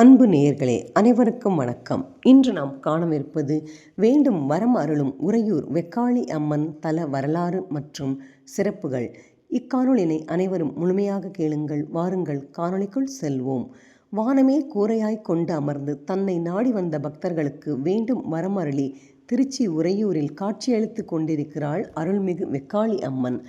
அன்பு நேயர்களே அனைவருக்கும் வணக்கம். இன்று நாம் காணவிருப்பது வேண்டும் வரம் அருளும் உறையூர் வெக்காளி அம்மன் தல வரலாறு மற்றும் சிறப்புகள். இக்காணொலினை அனைவரும் முழுமையாக கேளுங்கள் வாருங்கள் காணொளிக்குள் செல்வோம். வானமே கூரையாய் கொண்டு அமர்ந்து தன்னை நாடி வந்த பக்தர்களுக்கு வேண்டும் வரம் அருளி திருச்சி உறையூரில் காட்சியளித்து கொண்டிருக்கிறாள் அருள்மிகு வெக்காளி அம்மன்.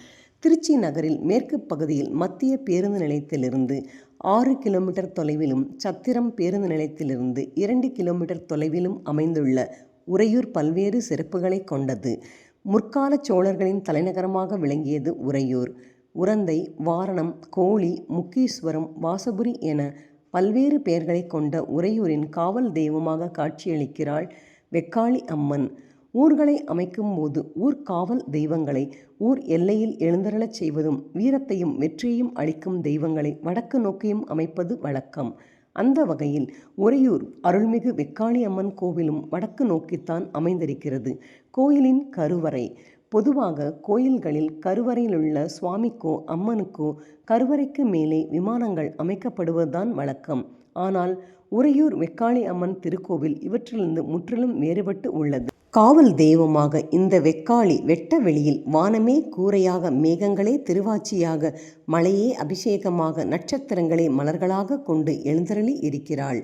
திருச்சி நகரில் மேற்கு பகுதியில் மத்திய பேருந்து நிலையத்திலிருந்து ஆறு கிலோமீட்டர் தொலைவிலும் சத்திரம் பேருந்து நிலையத்திலிருந்து இரண்டு கிலோமீட்டர் தொலைவிலும் அமைந்துள்ள உறையூர் பல்வேறு சிறப்புகளை கொண்டது. முற்கால சோழர்களின் தலைநகரமாக விளங்கியது உறையூர். உரந்தை வாரணம் கோழி முக்கீஸ்வரம் வாசபுரி என பல்வேறு பெயர்களை கொண்ட உறையூரின் காவல் தெய்வமாக காட்சியளிக்கிறாள் வெக்காளி அம்மன். ஊர்களை அமைக்கும் போது ஊர்காவல் தெய்வங்களை ஊர் எல்லையில் எழுந்தருளச் செய்வதும் வீரத்தையும் வெற்றியையும் அளிக்கும் தெய்வங்களை வடக்கு நோக்கியும் அமைப்பது வழக்கம். அந்த வகையில் உறையூர் அருள்மிகு வெக்காளி அம்மன் கோவிலும் வடக்கு நோக்கித்தான் அமைந்திருக்கிறது. கோயிலின் கருவறை. பொதுவாக கோயில்களில் கருவறையிலுள்ள சுவாமிக்கோ அம்மனுக்கோ கருவறைக்கு மேலே விமானங்கள் அமைக்கப்படுவதுதான் வழக்கம். ஆனால் உறையூர் வெக்காளி அம்மன் திருக்கோவில் இவற்றிலிருந்து முற்றிலும் வேறுபட்டு உள்ளது. காவல் தெய்வமாக இந்த வெக்காளி வெட்ட வெளியில் வானமே கூரையாக மேகங்களே திருவாச்சியாக மலையே அபிஷேகமாக நட்சத்திரங்களே மலர்களாக கொண்டு எழுந்தருளி இருக்கிறாள்.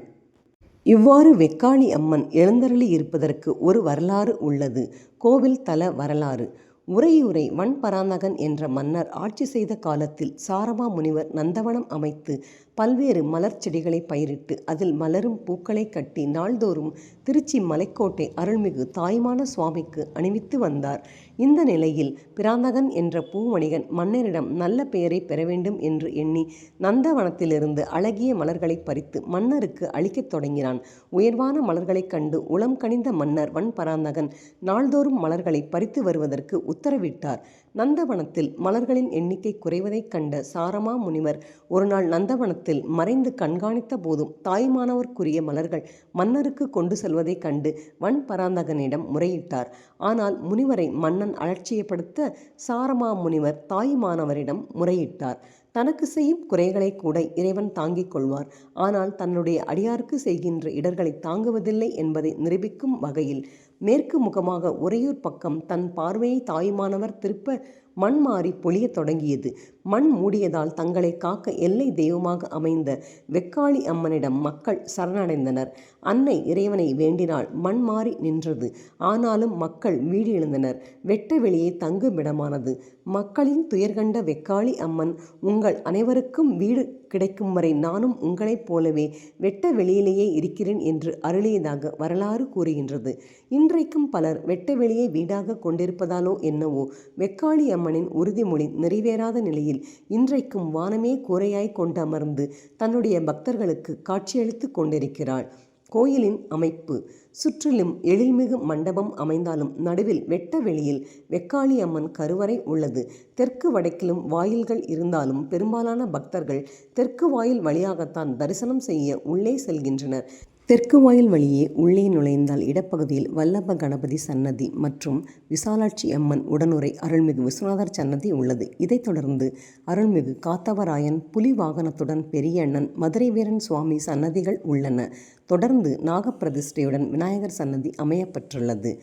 இவ்வாறு வெக்காளி அம்மன் எழுந்தருளி இருப்பதற்கு ஒரு வரலாறு உள்ளது. கோவில் தல வரலாறு. உறையூரை வன்பராந்தகன் என்ற மன்னர் ஆட்சி செய்த காலத்தில் சாரமா முனிவர் நந்தவனம் அமைத்து பல்வேறு மலர் செடிகளை பயிரிட்டு அதில் மலரும் பூக்களை கட்டி நாள்தோறும் திருச்சி மலைக்கோட்டை அருள்மிகு தாய்மான சுவாமிக்கு அணிவித்து வந்தார். இந்த நிலையில் பிராந்தகன் என்ற பூவணிகன் மன்னரிடம் நல்ல பெயரை பெற வேண்டும் என்று எண்ணி நந்தவனத்திலிருந்து அழகிய மலர்களை பறித்து மன்னருக்கு அளிக்கத் தொடங்கினான். உயர்வான மலர்களைக் கண்டு உளம் கனிந்த மன்னர் வன்பராந்தகன் நாள்தோறும் மலர்களை பறித்து வருவதற்கு உத்தரவிட்டார். நந்தவனத்தில் மலர்களின் எண்ணிக்கை குறைவதைக் கண்ட சாரமா முனிவர் ஒருநாள் நந்தவனத்தில் மறைந்து கண்காணித்த போதும் தாய்மானவர்க்குரிய மலர்கள் மன்னருக்கு கொண்டு செல்வதைக் கண்டு வன் பராந்தகனிடம் முறையிட்டார். ஆனால் முனிவரை மன்னன் அலட்சியப்படுத்த சாரமா முனிவர் தாய்மானவரிடம் முறையிட்டார். தனக்கு செய்யும் குறைகளை கூட இறைவன் தாங்கிக் கொள்வார். ஆனால் தன்னுடைய அடியாருக்கு செய்கின்ற இடர்களை தாங்குவதில்லை என்பதை நிரூபிக்கும் வகையில் மேற்கு முகமாக உறையூர் பக்கம் தன் பார்வையை தாயுமானவர் திருப்ப மண் மாறி பொழியத் தொடங்கியது. மண் மூடியதால் தங்களை காக்க எல்லை தெய்வமாக அமைந்த வெக்காளி அம்மனிடம் மக்கள் சரணடைந்தனர். அன்னை இறைவனை வேண்டினால் மண் மாறி நின்றது. ஆனாலும் மக்கள் வீடு எழுந்தனர். வெட்ட வெளியே தங்குமிடமானது மக்களின் துயர்கண்ட வெக்காளி அம்மன் உங்கள் அனைவருக்கும் வீடு கிடைக்கும் வரை நானும் உங்களைப் போலவே வெட்ட வெளியிலேயே இருக்கிறேன் என்று அருளியதாக வரலாறு கூறுகின்றது. இன்று இன்றைக்கும் பலர் வெட்ட வெளியை வீடாக கொண்டிருப்பதாலோ என்னவோ வெக்காளி அம்மனின் உறுதிமொழி நிறைவேறாத நிலையில் இன்றைக்கும் வானமே கூரையாய் கொண்டு அமர்ந்து தன்னுடைய பக்தர்களுக்கு காட்சியளித்து கொண்டிருக்கிறாள். கோயிலின் அமைப்பு. சுற்றிலும் எழில்மிகு மண்டபம் அமைந்தாலும் நடுவில் வெட்ட வெளியில் வெக்காளி அம்மன் கருவறை உள்ளது. தெற்கு வடக்கிலும் வாயில்கள் இருந்தாலும் பெரும்பாலான பக்தர்கள் தெற்கு வாயில் வழியாகத்தான் தரிசனம் செய்ய உள்ளே செல்கின்றனர். தெற்கு வாயில் வழியே உள்ளே நுழைந்தால் இடப்பகுதியில் வல்லப கணபதி சன்னதி மற்றும் விசாலாட்சி அம்மன் உடனுரை அருள்மிகு விஸ்வநாதர் சன்னதி உள்ளது. இதைத் தொடர்ந்து அருள்மிகு காத்தவராயன் புலி வாகனத்துடன் பெரியண்ணன் மதுரை வீரன் சுவாமி சன்னதிகள் உள்ளன. தொடர்ந்து நாகப்பிரதிஷ்டையுடன் விநாயகர் சன்னதி அமையப்பெற்றுள்ளது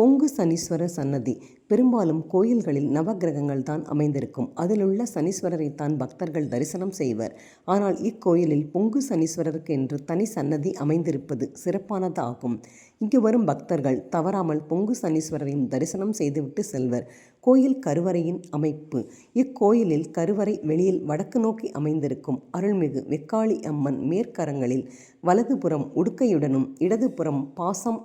பொங்கு சனீஸ்வரர் சன்னதி. பெரும்பாலும் கோயில்களில் நவகிரகங்கள் தான் அமைந்திருக்கும். அதிலுள்ள சனீஸ்வரரை தான் பக்தர்கள் தரிசனம் செய்வர். ஆனால் இக்கோயிலில் பொங்கு சனீஸ்வரருக்கு என்று தனி சன்னதி அமைந்திருப்பது சிறப்பானதாகும். இங்கு வரும் பக்தர்கள் தவறாமல் பொங்கு சனீஸ்வரரையும் தரிசனம் செய்துவிட்டு செல்வர். கோயில் கருவறையின் அமைப்பு. இக்கோயிலில் கருவறை வெளியில் வடக்கு நோக்கி அமைந்திருக்கும் அருள்மிகு வெக்காளி அம்மன் மேற்கரங்களில் வலதுபுறம் உடுக்கையுடனும் இடதுபுறம் பாசம்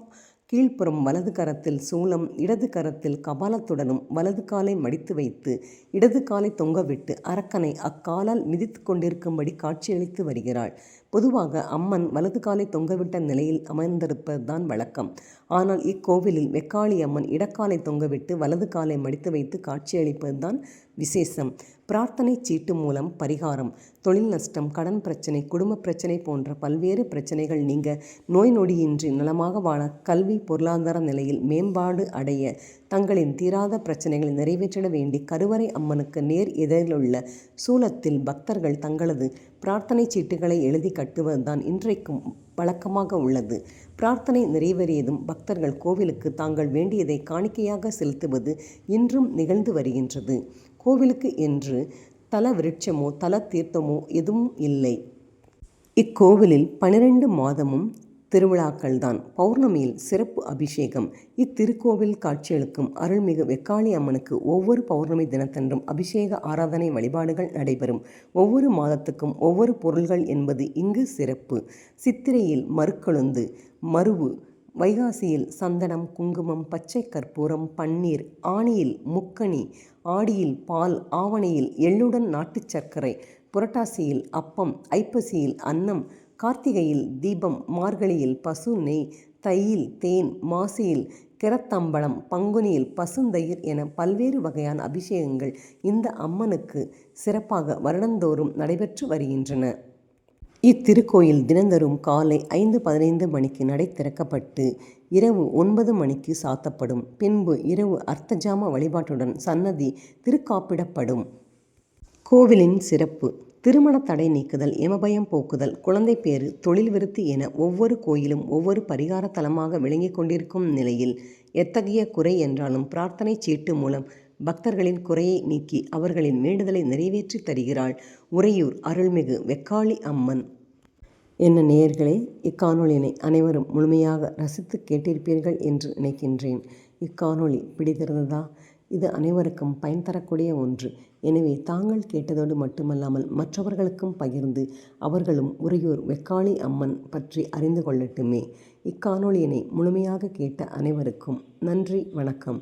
கீழ்ப்புறம் வலது கரத்தில் சூலம் இடது கரத்தில் கபாலத்துடனும் வலது காலை மடித்து வைத்து இடது காலை தொங்கவிட்டு அரக்கனை அக்காலால் மிதித்து கொண்டிருக்கும்படி காட்சியளித்து வருகிறாள். பொதுவாக அம்மன் வலது காலை தொங்கவிட்ட நிலையில் அமர்ந்திருப்பதுதான் வழக்கம். ஆனால் இக்கோவிலில் வெக்காளி அம்மன் இடக்காலை தொங்கவிட்டு வலது காலை மடித்து வைத்து காட்சியளிப்பதுதான் விசேஷம். பிரார்த்தனை சீட்டு மூலம் பரிகாரம் தொழில் நஷ்டம் கடன் பிரச்சனை குடும்ப பிரச்சனை போன்ற பல்வேறு பிரச்சனைகள் நீங்க நோய் நொடியின்றி நலமாக வாழ கல்வி பொருளாதார நிலையில் மேம்பாடு அடைய தங்களின் தீராத பிரச்சனைகளை நிறைவேற்றிட வேண்டி கருவறை அம்மனுக்கு நேர் எதிரிலுள்ள சூலத்தில் பக்தர்கள் தங்களது பிரார்த்தனை சீட்டுகளை எழுதி கட்டுவதுதான் இன்றைக்கும் வழக்கமாக உள்ளது. பிரார்த்தனை நிறைவேறியதும் பக்தர்கள் கோவிலுக்கு தாங்கள் வேண்டியதை காணிக்கையாக செலுத்துவது இன்றும் நிகழ்ந்து வருகின்றது. கோவிலுக்கு என்று தல விருட்சமோ தல தீர்த்தமோ எதுவும் இல்லை. இக்கோவிலில் பனிரெண்டு மாதமும் திருவிழாக்கள்தான். பௌர்ணமியில் சிறப்பு அபிஷேகம். இத்திருக்கோவில் காட்சியளிக்கும் அருள்மிகு வெக்காளி அம்மனுக்கு ஒவ்வொரு பௌர்ணமி தினத்தன்றும் அபிஷேக ஆராதனை வழிபாடுகள் நடைபெறும். ஒவ்வொரு மாதத்துக்கும் ஒவ்வொரு பொருள்கள் என்பது இங்கு சிறப்பு. சித்திரையில் மறுக்கொழுந்து மருவு வைகாசியில் சந்தனம் குங்குமம் பச்சை கற்பூரம் பன்னீர் ஆணியில் முக்கணி ஆடியில் பால் ஆவணியில் எள்ளுடன் நாட்டுச் சர்க்கரை புரட்டாசியில் அப்பம் ஐப்பசியில் அன்னம் கார்த்திகையில் தீபம் மார்கழியில் பசு நெய் தையில் தேன் மாசியில் கிரத்தம்பளம் பங்குனியில் பசுந்தயிர் என பல்வேறு வகையான அபிஷேகங்கள் இந்த அம்மனுக்கு சிறப்பாக வருடந்தோறும் நடைபெற்று வருகின்றன. இத்திருக்கோயில் தினந்தரும் காலை ஐந்து பதினைந்து மணிக்கு நடை திறக்கப்பட்டு இரவு ஒன்பது மணிக்கு சாத்தப்படும். பின்பு இரவு அர்த்தஜாம வழிபாட்டுடன் சன்னதி திருக்காப்பிடப்படும். கோவிலின் சிறப்பு. திருமண தடை நீக்குதல் எமபயம் போக்குதல் குழந்தை பேறு தொழில் விருத்தி என ஒவ்வொரு கோயிலும் ஒவ்வொரு பரிகார தலமாக விளங்கிக் கொண்டிருக்கும் நிலையில் எத்தகைய குறை என்றாலும் பிரார்த்தனை சீட்டு மூலம் பக்தர்களின் குறையை நீக்கி அவர்களின் வேண்டுதலை நிறைவேற்றி தருகிறாள் உறையூர் அருள்மிகு வெக்காளி அம்மன். என்ன நேயர்களே இக்காணொலியினை அனைவரும் முழுமையாக ரசித்து கேட்டிருப்பீர்கள் என்று நினைக்கின்றேன். இக்காணொளி பிடித்திருந்ததா? இது அனைவருக்கும் பயன் தரக்கூடிய ஒன்று. எனவே தாங்கள் கேட்டதோடு மட்டுமல்லாமல் மற்றவர்களுக்கும் பகிர்ந்து அவர்களும் உறையூர் வெக்காளி அம்மன் பற்றி அறிந்து கொள்ளட்டுமே. இக்காணொலியினை முழுமையாக கேட்ட அனைவருக்கும் நன்றி வணக்கம்.